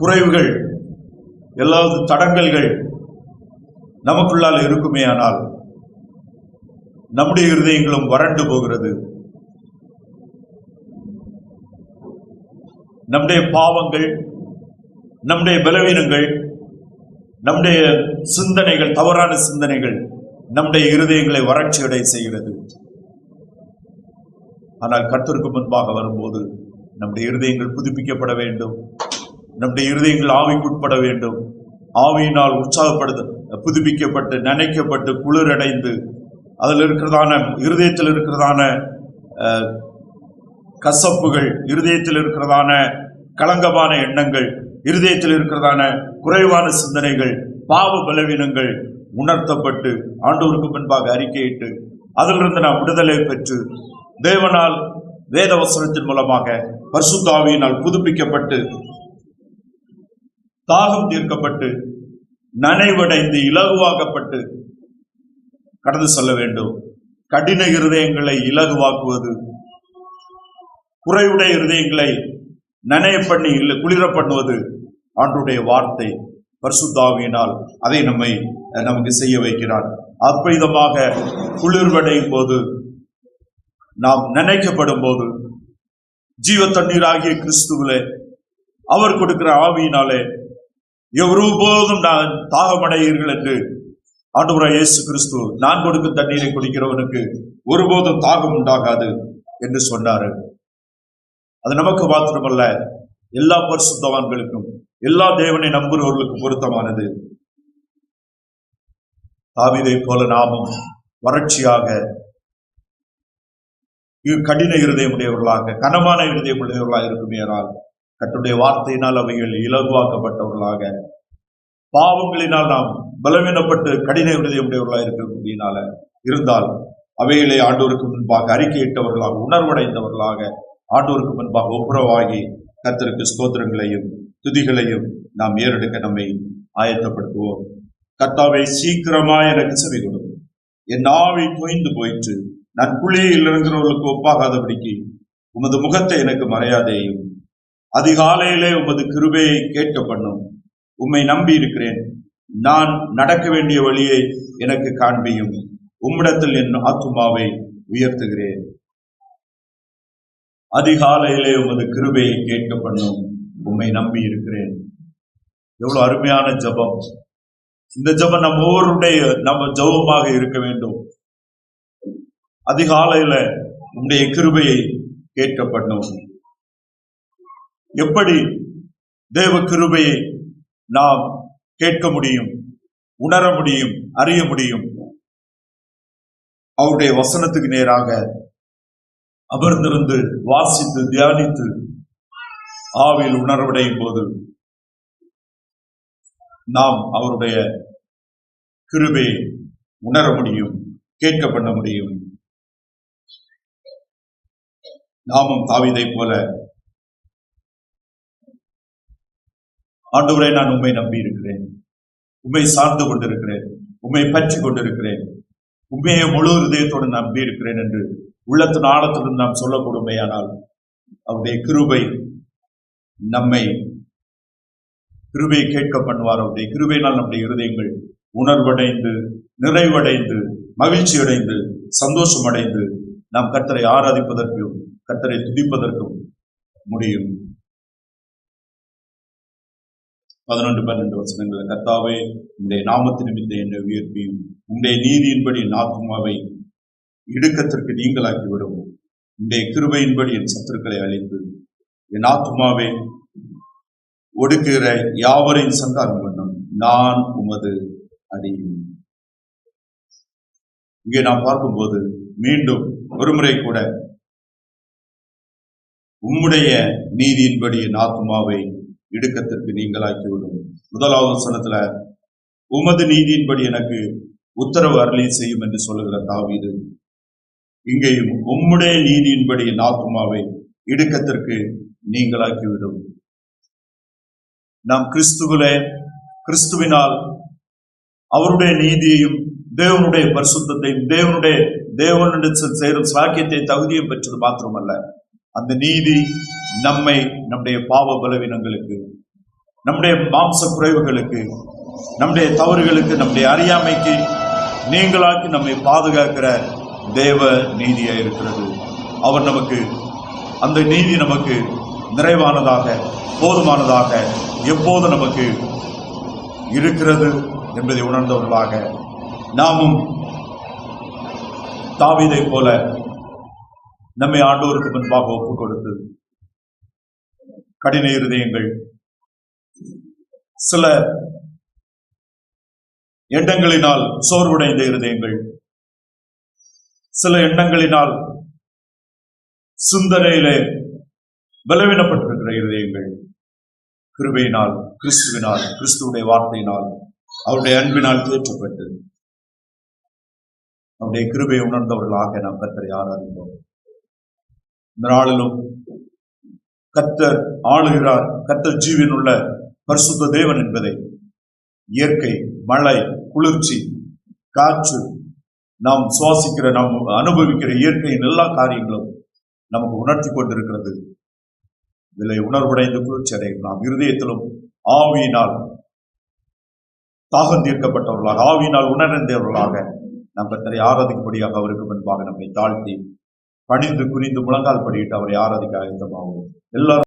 குறைவுகள் எல்லாவது தடங்கல்கள் நமக்குள்ளால் இருக்குமே ஆனால் நம்முடைய இருதயங்களும் வறண்டு போகிறது. நம்முடைய பாவங்கள் நம்முடைய பலவீனங்கள் நம்முடைய சிந்தனைகள் தவறான சிந்தனைகள் நம்முடைய இருதயங்களை வறட்சியடை செய்கிறது. ஆனால் கர்த்தருக்கு முன்பாக வரும்போது நம்முடைய இருதயங்கள் புதுப்பிக்கப்பட வேண்டும். நம்முடைய இருதயங்கள் ஆவிக்குட்பட வேண்டும். ஆவியினால் உற்சாகப்படுத்த புதுப்பிக்கப்பட்டு நினைக்கப்பட்டு குளிரடைந்து அதில் இருக்கிறதான இருதயத்தில் இருக்கிறதான கசப்புகள் இருதயத்தில் இருக்கிறதான களங்கமான எண்ணங்கள் இருதயத்தில் இருக்கிறதான குறைவான சிந்தனைகள் பாவ பலவீனங்கள் உணர்த்தப்பட்டு ஆண்டோருக்கு முன்பாக அறிக்கையிட்டு அதிலிருந்து நாம் விடுதலை பெற்று தேவனால் வேத வசனத்தின் மூலமாக பரிசுத்தாவியினால் புதுப்பிக்கப்பட்டு தாகம் தீர்க்கப்பட்டு நனைவடைந்து இலகுவாக்கப்பட்டு கடந்து செல்ல வேண்டும். கடின இருதயங்களை இலகுவாக்குவது குறைவுடைய இருதயங்களை நனைய பண்ணி இல்லை குளிர பண்ணுவது ஆண்டுடைய வார்த்தை. பரிசுத்தாவியினால் அதை நம்மை நமக்கு செய்ய வைக்கிறார். அற்புதமாக குளிர்வடையும் போது நாம் நினைக்கப்படும் போது ஜீவ தண்ணீராகிய கிறிஸ்துவிலே அவர் கொடுக்கிற ஆவியினாலே ஒருபோதும் நான் தாகமடையீர்கள் என்று ஆண்டுபுரா இயேசு கிறிஸ்து நான் கொடுக்கும் தண்ணீரை குடிக்கிறவனுக்கு ஒருபோதும் தாகம் உண்டாகாது என்று சொன்னாரு. அது நமக்கு மாத்திரமல்ல எல்லா பரிசுத்தவான்களுக்கும் எல்லா தேவனை நம்புகிறவர்களுக்கும் பொருத்தமானது. தாவிதை போல நாமும் வறட்சியாக கடின இருதயமுடையவர்களாக கனமான இருதயமுடையவர்களாக இருக்குமேனால் கட்டுடைய வார்த்தையினால் அவைகள் இலகுவாக்கப்பட்டவர்களாக பாவங்களினால் நாம் பலவீனப்பட்டு கடின உடையவர்களாக இருக்கக்கூடியனால இருந்தால் அவைகளை ஆண்டோருக்கு முன்பாக அறிக்கையிட்டவர்களாக உணர்வடைந்தவர்களாக ஆண்டோருக்கு முன்பாக ஒப்புரவாகி கத்திற்கு ஸ்தோத்திரங்களையும் துதிகளையும் நாம் ஏறெடுக்க நம்மை ஆயத்தப்படுத்துவோம். கர்த்தாவை சீக்கிரமா எனக்கு செவி கொடு. என் ஆவி தோய்ந்து போயிற்று. நான் குழியில் இருக்கிறவர்களுக்கு ஒப்பாகாதபடிக்கு உமது முகத்தை எனக்கு மறையாதேயும். அதிகாலையிலே உமது கிருபையை கேட்க பண்ணும் உம்மை நம்பி இருக்கிறேன் நான் நடக்க வேண்டிய வழியை எனக்கு காண்பியும். உம்மிடத்தில் என் ஆத்துமாவை உயர்த்துகிறேன். அதிகாலையிலே உமது கிருபையை கேட்க பண்ணும் உம்மை நம்பி இருக்கிறேன் எவ்வளவு அருமையான ஜெபம். இந்த ஜெபம் நம்ம ஒவ்வொருடைய நம்ம ஜெபமாக இருக்க வேண்டும். அதிகாலையில உங்களுடைய கிருபையை கேட்க பண்ணும் எப்படி தேவ கிருபையை நாம் கேட்க முடியும் உணர முடியும் அறிய முடியும்? அவருடைய வசனத்துக்கு நேராக அமர்ந்திருந்து வாசித்து தியானித்து ஆவியில் உணர்வடையும் போது நாம் அவருடைய கிருபையை உணர முடியும் கேட்க பண்ண முடியும். நாமும் தாவிதை போல ஆண்டவரை நான் உண்மை நம்பி இருக்கிறேன் உண்மை சார்ந்து கொண்டிருக்கிறேன். உண்மை பற்றி கொண்டிருக்கிறேன். உண்மையை முழு இதயத்தோடு நம்பி இருக்கிறேன் என்று உள்ளத்தின் ஆழத்துடன் நாம் சொல்லக்கூடுமையானால் அவருடைய கிருபை நம்மை கிருபையை கேட்க பண்ணுவார். அவருடைய கிருபையினால் நம்முடைய இருதயங்கள் உணர்வடைந்து நிறைவடைந்து மகிழ்ச்சி அடைந்து சந்தோஷம் அடைந்து நாம் கர்த்தரை ஆராதிப்பதற்கும் கர்த்தரை துதிப்பதற்கும் முடியும். பதினொன்று பன்னெண்டு வசனங்கள். கர்த்தாவே உடைய நாமத்து நிமித்த என்னை உயர்த்தியும் உடைய நீதியின்படி என் ஆத்மாவை இடுக்கத்திற்கு நீங்களாக்கி விடவும் உடைய கிருபையின்படி என் சத்துருக்களை அழித்து என் ஆத்மாவை ஒடுக்குகிற யாவரையும் சங்காரம் பண்ணும். நான் உமது அடியும். இங்கே நாம் பார்க்கும்போது மீண்டும் ஒருமுறை கூட உம்முடைய நீதியின்படி என் ஆத்மாவை இடுக்கத்திற்கு நீங்களாக்கிவிடும். முதலாவது வசனத்துல உமது நீதியின்படி எனக்கு உத்தரவு அருளி செய்யும் என்று சொல்லுகிற தாவீது. இங்கேயும் உம்முடைய நீதியின்படி என் ஆத்மாவை இடுக்கத்திற்கு நீங்களாக்கிவிடும். நாம் கிறிஸ்துவிலே கிறிஸ்துவினால் அவருடைய நீதியையும் தேவனுடைய பரிசுத்தையும் தேவனுடைய தேவனுடைய சேரும் சாக்கியத்தை தகுதியும் பெற்றது மாத்திரமல்ல. அந்த நீதி நம்மை நம்முடைய பாவ பலவீனங்களுக்கு நம்முடைய மாம்ச குறைவுகளுக்கு நம்முடைய தவறுகளுக்கு நம்முடைய அறியாமைக்கு நீங்களாக்கி நம்மை பாதுகாக்கிற தேவ நீதியா இருக்கிறது. அவர் நமக்கு அந்த நீதி நமக்கு நிறைவானதாக போதுமானதாக எப்போது நமக்கு இருக்கிறது என்பதை உணர்ந்தவர்களாக நாமும் தாவிதை போல நம்மை ஆண்டோருக்கு முன்பாக ஒப்புக் கொடுத்து கடின இருதயங்கள் சில எண்ணங்களினால் சோர்வுடைந்த இருதயங்கள் சில எண்ணங்களினால் சிந்தனையிலே பலவீனப்பட்டிருக்கிற இருதயங்கள் கிருபையினால் கிறிஸ்துவினால் கிறிஸ்துவனுடைய வார்த்தையினால் அவருடைய அன்பினால் தேற்றப்பட்டு அவருடைய கிருபையை உணர்ந்தவர்களாக நாம் கத்தரை ஆராதிப்போம். இந்த நாளிலும் கத்தர் ஆளுகிறார் கத்தர் ஜீவன் உள்ள பரிசுத்த தேவன் என்பதை. இயற்கை மழை குளிர்ச்சி காற்று நாம் சுவாசிக்கிற நாம் அனுபவிக்கிற இயற்கையின் எல்லா காரியங்களும் நமக்கு உணர்த்தி கொண்டிருக்கிறது. இதில் உணர்வடைந்து குளிர்ச்சி அடையும் நாம். இருதயத்திலும் ஆவியினால் தாகம் தீர்க்கப்பட்டவர்களாக ஆவியினால் உணர்ந்தவர்களாக நாம் கத்தரை ஆராதிக்கும்படியாக அவருக்கு முன்பாக நம்மை தாழ்த்தி பணிந்து குறிந்து முழங்கால் படிக்கிட்டு அவர் யார் அதுக்கு ஆயத்தமாகும் எல்லாரும்